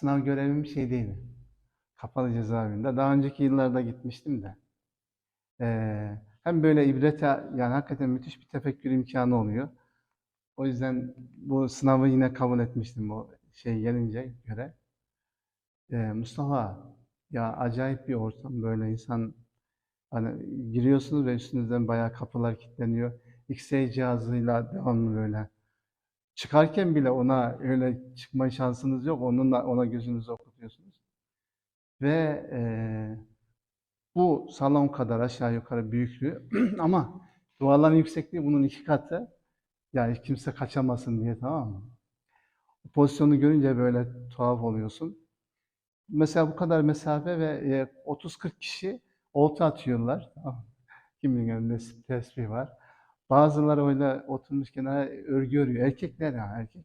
sınav görevim şey değil. Kapalı cezaevinde. Daha önceki yıllarda gitmiştim de. Ee, hem böyle ibrete yani hakikaten müthiş bir tefekkür imkanı oluyor. O yüzden bu sınavı yine kabul etmiştim o şey gelince göre. Ee, Mustafa ya acayip bir ortam böyle insan hani giriyorsunuz ve üstünüzden bayağı kapılar kilitleniyor. X-ray cihazıyla devamlı böyle. Çıkarken bile ona öyle çıkma şansınız yok. Onunla ona gözünüzü okutuyorsunuz. Ve eee, bu salon kadar aşağı yukarı büyüklüğü ama duvarların yüksekliği bunun iki katı. Yani kimse kaçamasın diye tamam mı? O pozisyonu görünce böyle tuhaf oluyorsun. Mesela bu kadar mesafe ve e, 30-40 kişi olta atıyorlar. Tamam? Kimin önünde tesbih var. Bazıları öyle oturmuş kenara örgü örüyor. Erkekler ya erkek.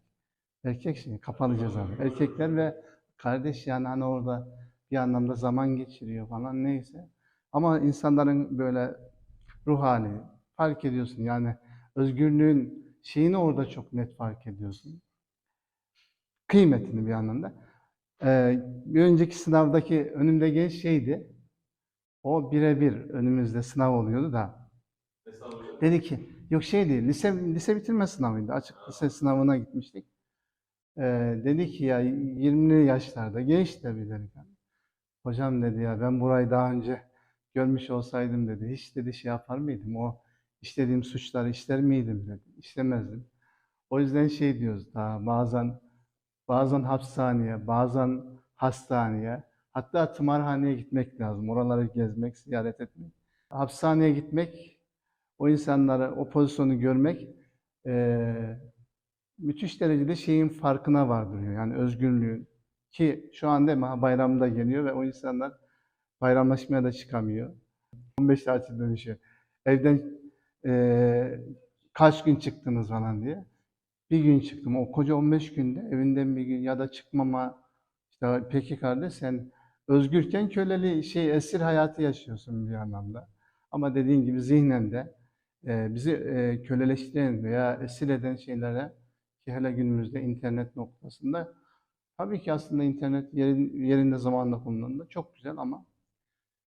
Erkek şey kapalı cezaevi. Erkekler ve kardeş yani hani orada bir anlamda zaman geçiriyor falan neyse. Ama insanların böyle ruh hali fark ediyorsun. Yani özgürlüğün şeyini orada çok net fark ediyorsun. Kıymetini bir anlamda. Ee, bir önceki sınavdaki önümde genç şeydi. O birebir önümüzde sınav oluyordu da. Dedi ki, yok şey değil, lise, lise bitirme sınavıydı. Açık lise sınavına gitmiştik. Ee, dedi ki ya 20'li yaşlarda, genç de bir delikanlı. Hocam dedi ya ben burayı daha önce görmüş olsaydım dedi. Hiç dedi şey yapar mıydım? O işlediğim suçları işler miydim dedi. İşlemezdim. O yüzden şey diyoruz daha bazen bazen hapishaneye, bazen hastaneye, hatta tımarhaneye gitmek lazım. Oraları gezmek, ziyaret etmek. Hapishaneye gitmek, o insanları, o pozisyonu görmek eee, müthiş derecede şeyin farkına vardırıyor. Yani özgürlüğün. Ki şu anda değil bayramda geliyor ve o insanlar bayramlaşmaya da çıkamıyor. 15 tatil dönüşü. Evden eee, kaç gün çıktınız falan diye. Bir gün çıktım. O koca 15 günde evinden bir gün ya da çıkmama işte peki kardeş sen özgürken köleli şey esir hayatı yaşıyorsun bir anlamda. Ama dediğin gibi zihnen de e, bizi e, köleleştiren veya esir eden şeylere ki hele günümüzde internet noktasında tabii ki aslında internet yerin, yerinde zamanla kullanıldığında çok güzel ama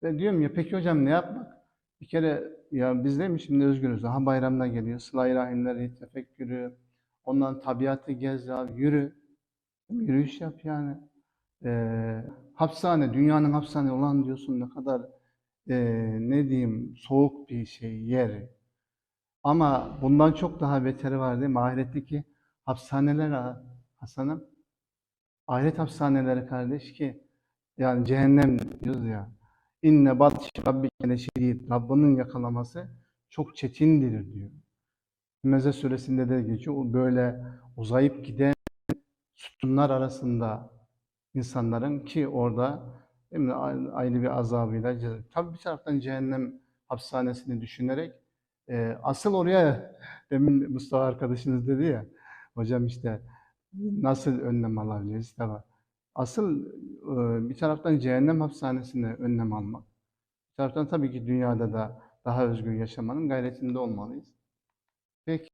ve diyorum ya peki hocam ne yapmak? Bir kere ya biz değil mi şimdi özgürüz. Daha bayramda geliyor. Sıla-i Rahimleri, tefekkürü, ondan tabiatı gez abi, yürü. Yürüyüş yap yani. Ee, hapishane, dünyanın hapishane olan diyorsun ne kadar ee, ne diyeyim soğuk bir şey, yer. Ama bundan çok daha beteri var değil mi? Ahiretteki hapishaneler ha- Hasan'ım. Ahiret hapishaneleri kardeş ki yani cehennem diyoruz ya. İnne batş rabbike leşedid. Rabbinin yakalaması çok çetindir diyor. Meze suresinde de geçiyor. Böyle uzayıp giden sütunlar arasında insanların ki orada değil ayrı bir azabıyla tabii bir taraftan cehennem hapishanesini düşünerek e, asıl oraya demin Mustafa arkadaşınız dedi ya hocam işte nasıl önlem alabiliriz tabii. Asıl e, bir taraftan cehennem hapishanesine önlem almak. Bir taraftan tabii ki dünyada da daha özgür yaşamanın gayretinde olmalıyız. Peki.